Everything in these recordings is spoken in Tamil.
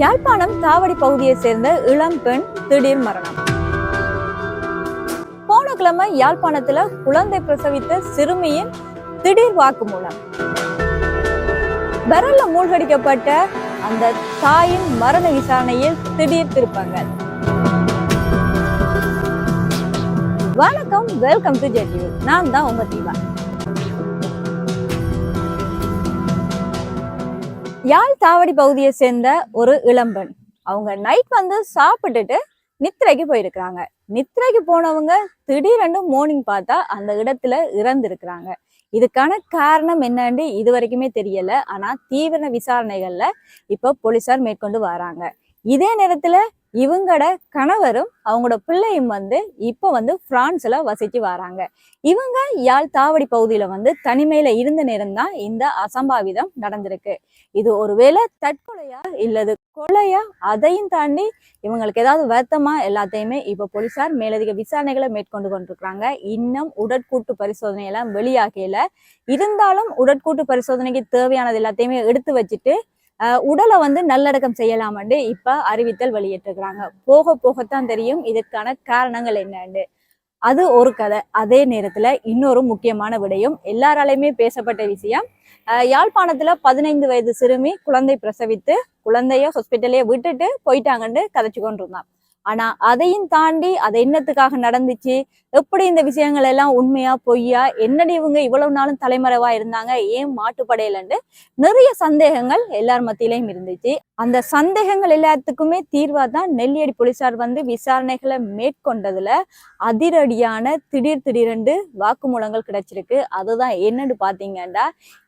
யாழ்ப்பாணம் தாவடி பகுதியை சேர்ந்த இளம் பெண் திடீர் மரணம். போன கிழமை யாழ்ப்பாணத்துல குழந்தை பிரசவித்த சிறுமியின் திடீர் வாக்குமூலம் விரல்ல மூழ்கடிக்கப்பட்ட அந்த தாயின் மரண விசாரணையில் திடீர் திருப்பங்கள். வணக்கம் வெல்கம் டு ஜெட்யூ நான் தான் உங்க தீபா. யாழ் தாவடி பகுதியை சேர்ந்த ஒரு இளம்பெண். அவங்க நைட் வந்து சாப்பிட்டுட்டு நித்திரைக்கு போயிருக்கிறாங்க. நித்திரைக்கு போனவங்க திடீரென்று மார்னிங் பார்த்தா அந்த இடத்துல இறந்துருக்கிறாங்க. இதுக்கான காரணம் என்னன்னு இது வரைக்குமே தெரியல. ஆனா தீவிர விசாரணைகள்ல இப்ப போலீசார் மேற்கொண்டு வராங்க. இதே நேரத்துல இவங்களோட கணவரும் அவங்களோட பிள்ளையும் வந்து இப்போ வந்து பிரான்ஸ்ல வசிச்சு வராங்க. இவங்க யாழ் தாவடி பகுதியில வந்து தனிமையில இருந்த நேரம்தான் இந்த அசம்பாவிதம் நடந்திருக்கு. இது ஒருவேளை தற்கொலையா இல்லது கொலையா? அதையும் தாண்டி இவங்களுக்கு ஏதாவது வருத்தமா? எல்லாத்தையுமே இப்போ போலீசார் மேலதிக விசாரணைகளை மேற்கொண்டு கொண்டிருக்கிறாங்க. இன்னும் உடற்கூட்டு பரிசோதனை எல்லாம் வெளியாகல. இருந்தாலும் உடற்கூட்டு பரிசோதனைக்கு தேவையானது எல்லாத்தையுமே எடுத்து வச்சுட்டு உடலை வந்து நல்லடக்கம் செய்யலாமண்டு இப்ப அறிவித்தல் வெளியிட்டிருக்கிறாங்க. போக போகத்தான் தெரியும் இதற்கான காரணங்கள் என்னன்னு. அது ஒரு கதை. அதே நேரத்துல இன்னொரு முக்கியமான விடயம். எல்லாராலையுமே பேசப்பட்ட விஷயம். யாழ்ப்பாணத்துல பதினைந்து வயது சிறுமி குழந்தை பிரசவித்து குழந்தைய ஹாஸ்பிட்டலையே விட்டுட்டு போயிட்டாங்கன்னு கதைச்சு கொண்டிருந்தான். ஆனா அதையும் தாண்டி அது என்னத்துக்காக நடந்துச்சு? எப்படி இந்த விஷயங்கள் எல்லாம் உண்மையா பொய்யா? என்னடி இவங்க இவ்வளவு நாளும் தலைமறைவா இருந்தாங்க? ஏன் மாட்டுப்படையலன்னு நிறைய சந்தேகங்கள் எல்லார் மத்தியிலையும் இருந்துச்சு. அந்த சந்தேகங்கள் எல்லாத்துக்குமே தீர்வாக தான் நெல்லியடி போலீசார் வந்து விசாரணைகளை மேற்கொண்டதுல அதிரடியான திடீர் திடீரென்று வாக்குமூலங்கள் கிடைச்சிருக்கு. அதுதான் என்னன்னு பார்த்தீங்கன்னா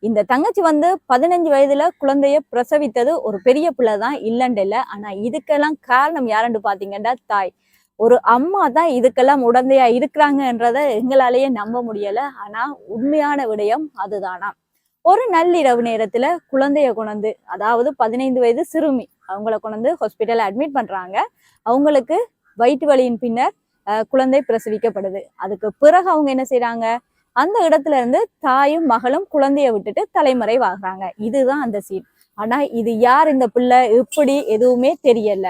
இந்த தங்கச்சி வந்து பதினஞ்சு வயதுல குழந்தைய பிரசவித்தது ஒரு பெரிய பிள்ளை தான் இல்லைன்ட்டு இல்லை. ஆனால் இதுக்கெல்லாம் காரணம் யாருன்னு பாத்தீங்கன்னா தாய். ஒரு அம்மா தான் இதுக்கெல்லாம் உடந்தையா இருக்கிறாங்கன்றத எங்களாலேயே நம்ப முடியலை. ஆனால் உண்மையான விடயம் அதுதானா? ஒரு நள்ளிரவு நேரத்துல குழந்தைய கொண்டு அதாவது பதினைந்து வயது சிறுமி அவங்கள கொண்டு ஹாஸ்பிட்டல் அட்மிட் பண்றாங்க. அவங்களுக்கு வயிற்று வலியின் பின்னர் குழந்தை பிரசவிக்கப்படுது. அதுக்கு பிறகு அவங்க என்ன செய்யறாங்க அந்த இடத்துல இருந்து தாயும் மகளும் குழந்தைய விட்டுட்டு தலைமறைவாகிறாங்க இதுதான் அந்த சீன் ஆனா இது யார் இந்த பிள்ளை? எப்படி எதுவுமே தெரியல.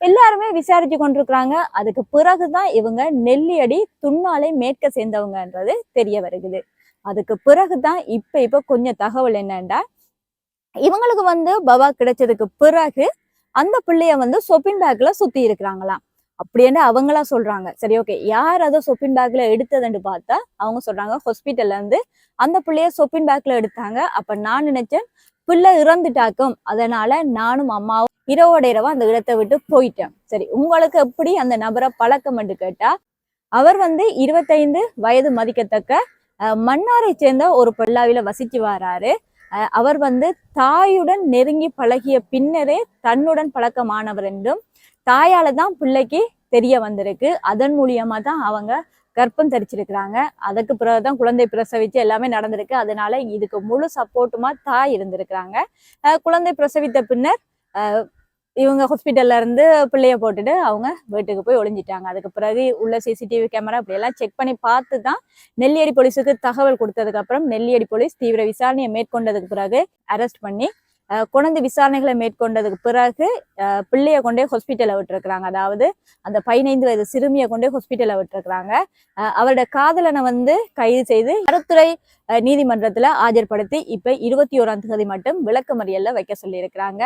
எல்லாருமே விசாரிச்சு கொண்டிருக்கிறாங்க. அதுக்கு பிறகுதான் இவங்க நெல்லியடி துண்ணாலை மேற்க சேர்ந்தவங்கன்றது தெரிய வருகுது அதுக்கு பிறகுதான் இப்ப இப்ப கொஞ்சம் தகவல் என்னன்னா இவங்களுக்கு வந்து பவா கிடைச்சதுக்கு பிறகு அந்த பிள்ளைய வந்து சொப்பின் பேக்ல சுத்தி இருக்கிறாங்களாம். அப்படின்னு அவங்களா சொல்றாங்க. சரி ஓகே யார் அதை சொப்பின் பேக்ல எடுத்ததுன்னு பார்த்தா அவங்க சொல்றாங்க ஹாஸ்பிட்டல்ல இருந்து அந்த பிள்ளைய சொப்பின் பேக்ல எடுத்தாங்க. அப்ப நான் நினைச்சேன் பிள்ளை இறந்துட்டாக்கும். அதனால நானும் அம்மாவும் இரவோட இரவா அந்த இடத்தை விட்டு போயிட்டேன் சரி உங்களுக்கு எப்படி அந்த நபரை பழக்கம் கேட்டா அவர் வந்து இருபத்தைந்து வயது மதிக்கத்தக்க மன்னாரை சேர்ந்த ஒரு பொல்லாவில வசிச்சு வராரு. அஹ், அவர் வந்து தாயுடன் நெருங்கி பழகிய பின்னரே தன்னுடன் பழக்கமானவர் என்றும் தாயால தான் பிள்ளைக்கு தெரிய வந்திருக்கு. அதன் மூலியமா தான் அவங்க கற்பம் தரிச்சிருக்கிறாங்க. அதுக்கு பிறகுதான் குழந்தை பிரசவிச்சு எல்லாமே நடந்திருக்கு. அதனால இதுக்கு முழு சப்போர்ட்டுமா தாய் இருந்திருக்கிறாங்க. குழந்தை பிரசவித்த பின்னர் அஹ், இவங்க ஹாஸ்பிட்டல்ல இருந்து பிள்ளைய போட்டுட்டு அவங்க வீட்டுக்கு போய் ஒளிஞ்சிட்டாங்க. அதுக்கு பிறகு உள்ள சிசிடிவி கேமரா அப்படியெல்லாம் செக் பண்ணி பார்த்து தான் நெல்லியடி போலீஸுக்கு தகவல் கொடுத்ததுக்கு அப்புறம் நெல்லியடி போலீஸ் தீவிர விசாரணையை மேற்கொண்டதுக்கு பிறகு அரெஸ்ட் பண்ணி குழந்தை விசாரணைகளை மேற்கொண்டதுக்கு பிறகு அஹ், கொண்டே ஹாஸ்பிட்டலில் விட்டுருக்குறாங்க. அதாவது அந்த பதினைந்து வயது சிறுமியை கொண்டே ஹாஸ்பிட்டலில் விட்டுருக்குறாங்க. அஹ், அவரோட காதலனை வந்து கைது செய்து கருத்துறை நீதிமன்றத்தில் ஆஜர்படுத்தி இப்போ இருபத்தி ஓராம் தேதி மட்டும் விளக்கமறியல்ல வைக்க சொல்லியிருக்கிறாங்க.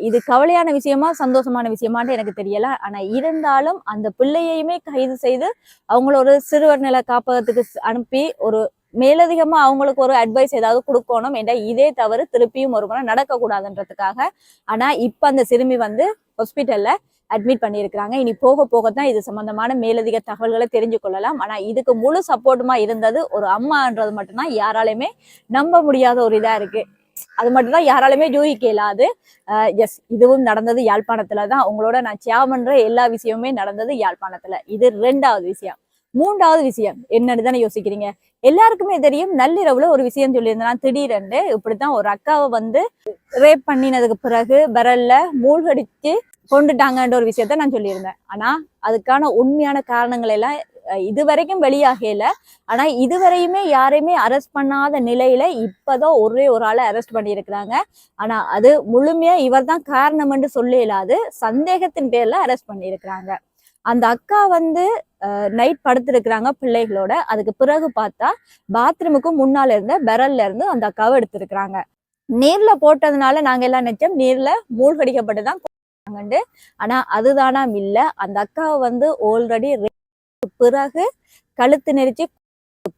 இது கவலையான விஷயமா சந்தோஷமான விஷயமான்னு எனக்கு தெரியல. ஆனால் இருந்தாலும் அந்த பிள்ளையையுமே கைது செய்து அவங்கள ஒரு சிறுவர் நில காப்பகத்துக்கு அனுப்பி ஒரு மேலதிகமா அவங்களுக்கு ஒரு அட்வைஸ் ஏதாவது கொடுக்கணும் என்ற இதே தவறு திருப்பியும் ஒரு முறை நடக்க கூடாதுன்றதுக்காக ஆனா இப்ப அந்த சிறுமி வந்து ஹாஸ்பிட்டல்ல அட்மிட் பண்ணியிருக்கிறாங்க. இனி போக போகத்தான் இது சம்பந்தமான மேலதிக தகவல்களை தெரிஞ்சு கொள்ளலாம். ஆனா இதுக்கு முழு சப்போர்ட்டுமா இருந்தது ஒரு அம்மான்றது மட்டும்தான். யாராலையுமே நம்ப முடியாத ஒரு இதா இருக்கு. அது மட்டும்தான் யாராலுமே யூகிக்க இயலாது எஸ் இதுவும் நடந்தது யாழ்ப்பாணத்துல தான். உங்களோட நான் சேவன்ற எல்லா விஷயமுமே நடந்தது யாழ்ப்பாணத்துல. இது ரெண்டாவது விஷயம். மூன்றாவது விஷயம். என்னன்னு தானே யோசிக்கிறீங்க? எல்லாருக்குமே தெரியும் நள்ளிரவுல ஒரு விஷயம் சொல்லியிருந்தேன். திடீரென்று இப்படித்தான் ஒரு அக்காவை வந்து ரேப் பண்ணினதுக்கு பிறகு விரல்ல மூழ்கடிச்சு கொண்டுட்டாங்கன்ற ஒரு விஷயத்த நான் சொல்லியிருந்தேன். ஆனா அதுக்கான உண்மையான காரணங்கள் எல்லாம் இதுவரைக்கும் வெளியாகல. ஆனா இதுவரையுமே யாரையுமே அரெஸ்ட் பண்ணாத நிலையில இப்பதான் ஒரே ஒரு ஆளை அரெஸ்ட் பண்ணியிருக்கிறாங்க. ஆனா அது முழுமையா இவர் தான் காரணம்னு சொல்ல இல்லாது சந்தேகத்தின் பேர்ல அரெஸ்ட் பண்ணியிருக்கிறாங்க. அந்த அக்கா வந்து நைட் படுத்திருக்கிறாங்க பிள்ளைகளோட. அதுக்கு பிறகு பார்த்தா பாத்ரூமுக்கு முன்னால இருந்த பெரல்ல இருந்து அந்த அக்காவை எடுத்திருக்கிறாங்க. நீர்ல போட்டதுனால நாங்க எல்லாம் நினைச்சோம் நீர்ல மூழ்கடிக்கப்பட்டு தான் ஆனா அதுதானா இல்ல. அந்த அக்காவை வந்து ஆல்ரெடி பிறகு கழுத்து நெரிச்சு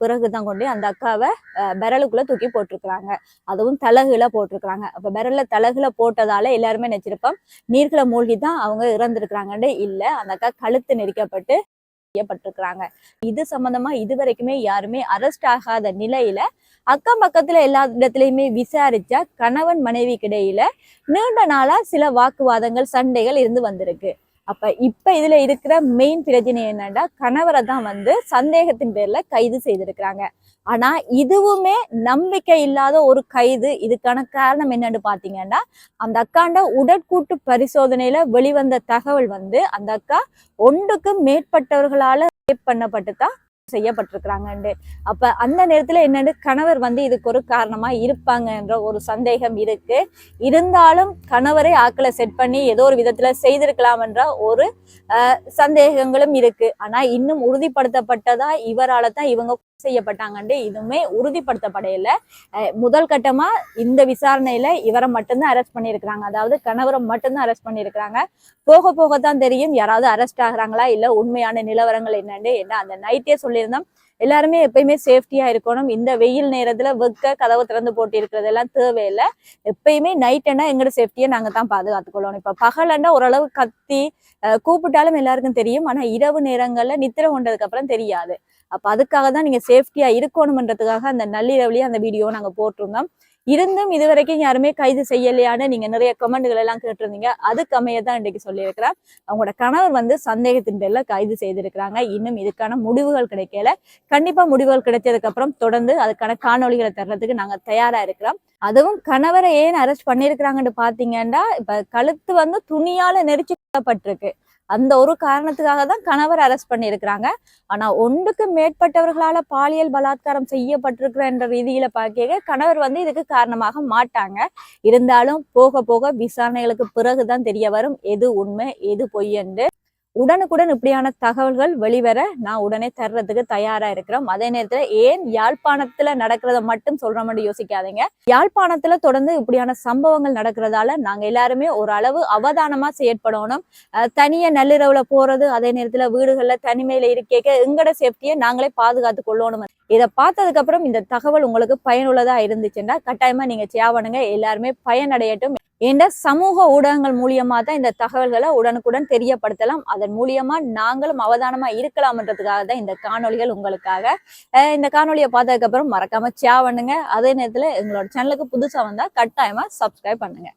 பிறகுதான் கொண்டு அந்த அக்காவை அஹ், பெரலுக்குள்ள தூக்கி போட்டிருக்கிறாங்க. அதுவும் தலகுல போட்டிருக்கிறாங்க. அப்ப பெரல்ல தலகுல போட்டதால எல்லாருமே நினைச்சிருப்போம் நீர்களை மூழ்கி தான் அவங்க இறந்திருக்கிறாங்கன்னு இல்ல அந்த அக்கா கழுத்து நெரிக்கப்பட்டு செய்யப்பட்டிருக்கிறாங்க. இது சம்பந்தமா இதுவரைக்குமே யாருமே அரெஸ்ட் ஆகாத நிலையில அக்கம் பக்கத்துல எல்லா இடத்துலயுமே விசாரிச்சா கணவன் மனைவிக்கிடையில நீண்ட நாளா சில வாக்குவாதங்கள் சண்டைகள் இருந்து வந்திருக்கு. அப்ப இப்ப இதுல இருக்கிற மெயின் பிரச்சனை என்னன்னா கணவரை தான் வந்து சந்தேகத்தின் பேர்ல கைது செய்திருக்கிறாங்க. ஆனா இதுவுமே நம்பிக்கை இல்லாத ஒரு கைது. இதுக்கான காரணம் என்னன்னு பாத்தீங்கன்னா அந்த அக்காண்ட உடற்கூட்டு பரிசோதனையில வெளிவந்த தகவல் வந்து அந்த அக்கா ஒன்றுக்கும் மேற்பட்டவர்களால பண்ணப்பட்டு தான் செய்யப்பட்டிருக்கிறாங்கண்டு அப்ப அந்த நேரத்துல என்னன்னு கணவர் வந்து இதுக்கு ஒரு காரணமா இருப்பாங்கன்ற ஒரு சந்தேகம் இருக்கு. இருந்தாலும் கணவரை ஆக்களை செட் பண்ணி ஏதோ ஒரு விதத்துல செய்திருக்கலாம் என்ற ஒரு சந்தேகங்களும் இருக்கு. ஆனா இன்னும் உறுதிப்படுத்தப்பட்டதா இவரால தான் இவங்க செய்யப்பட்டாங்கன்ட்டு இதுவுமே உறுதிப்படுத்தப்படையில. முதல் கட்டமா இந்த விசாரணையில இவரை மட்டும்தான் அரெஸ்ட் பண்ணியிருக்கிறாங்க. அதாவது கணவரை மட்டும்தான் அரெஸ்ட் பண்ணியிருக்கிறாங்க. போக போக தான் தெரியும் யாராவது அரெஸ்ட் ஆகுறாங்களா இல்ல உண்மையான நிலவரங்கள் என்னன்னு என்ன அந்த நைட்டே சொல்லியிருந்தோம் எல்லாருமே எப்பயுமே சேஃப்டியா இருக்கணும். இந்த வெயில் நேரத்துல வெக்க கதவு திறந்து போட்டு இருக்கிறதெல்லாம் தேவையில்லை. எப்பயுமே நைட்டுன்னா எங்களோட சேஃப்டியை நாங்க தான் பாதுகாத்துக் கொள்ளணும் இப்ப பகலண்டா ஓரளவு கத்தி அஹ், கூப்பிட்டாலும் எல்லாருக்கும் தெரியும். ஆனா இரவு நேரங்கள்ல நித்திர கொண்டதுக்கு அப்புறம் தெரியாது. அப்ப அதுக்காக தான் நீங்க சேஃப்டியா இருக்கணும்ன்றதுக்காக அந்த நள்ளிரவுலயே அந்த வீடியோ நாங்க போட்டிருந்தோம். இருந்தும் இது வரைக்கும் யாருமே கைது செய்யலையான்னு நீங்க நிறைய கமெண்ட்கள் எல்லாம் கேட்டிருந்தீங்க. அதுக்கு அமைய தான் இன்றைக்கு சொல்லியிருக்கிறேன் அவங்களோட கணவர் வந்து சந்தேகத்தின் பேர்ல கைது செய்திருக்கிறாங்க. இன்னும் இதுக்கான முடிவுகள் கிடைக்கல. கண்டிப்பா முடிவுகள் கிடைச்சதுக்கு அப்புறம் தொடர்ந்து அதுக்கான காணொளிகளை தர்றதுக்கு நாங்க தயாரா இருக்கிறோம். அதுவும் கணவரை ஏன் அரெஸ்ட் பண்ணிருக்கிறாங்கன்னு பாத்தீங்கன்னா இப்ப கழுத்து வந்து துணியால நெரிச்சு கொல்லப்பட்டிருக்கு அந்த ஒரு காரணத்துக்காக தான் கணவர் அரெஸ்ட் பண்ணியிருக்கிறாங்க. ஆனால் ஒன்றுக்கு மேற்பட்டவர்களால் பாலியல் பலாத்காரம் செய்யப்பட்டிருக்கிற என்ற ரீதியில் பார்க்க கணவர் வந்து இதுக்கு காரணமாக மாட்டாங்க. இருந்தாலும் போக போக விசாரணைகளுக்கு பிறகுதான் தெரிய வரும். எது உண்மை எது பொய் என்று. உடனுக்குடன் இப்படியான தகவல்கள் வெளிவர நான் உடனே தர்றதுக்கு தயாரா இருக்கிறோம். அதே நேரத்துல ஏன் யாழ்ப்பாணத்துல நடக்கிறத மட்டும் சொல்ற மாதிரி யோசிக்காதீங்க. யாழ்ப்பாணத்துல தொடர்ந்து இப்படியான சம்பவங்கள் நடக்கிறதால நாங்க எல்லாருமே ஒரு அளவு அவதானமா செயற்படணும். தனிய தனியா நள்ளிரவுல போறது அதே நேரத்துல வீடுகள்ல தனிமையில இருக்க எங்கட சேஃப்டியை நாங்களே பாதுகாத்து கொள்ளணும் இதை பார்த்ததுக்கு அப்புறம் இந்த தகவல் உங்களுக்கு பயனுள்ளதா இருந்துச்சுன்னா கட்டாயமா நீங்க சேவனுங்க. எல்லாருமே பயனடையட்டும். ஏன்னா சமூக ஊடகங்கள் மூலியமா தான் இந்த தகவல்களை உடனுக்குடன் தெரியப்படுத்தலாம்? அதன் மூலியமா நாங்களும் அவதானமா இருக்கலாம்ன்றதுக்காக தான் இந்த காணொளிகள் உங்களுக்காக. இந்த காணொலியை பார்த்ததுக்கு அப்புறம் மறக்காம சேவனுங்க பண்ணுங்க. அதே நேரத்துல எங்களோட சேனலுக்கு புதுசா வந்தா கட்டாயமா சப்ஸ்கிரைப் பண்ணுங்க.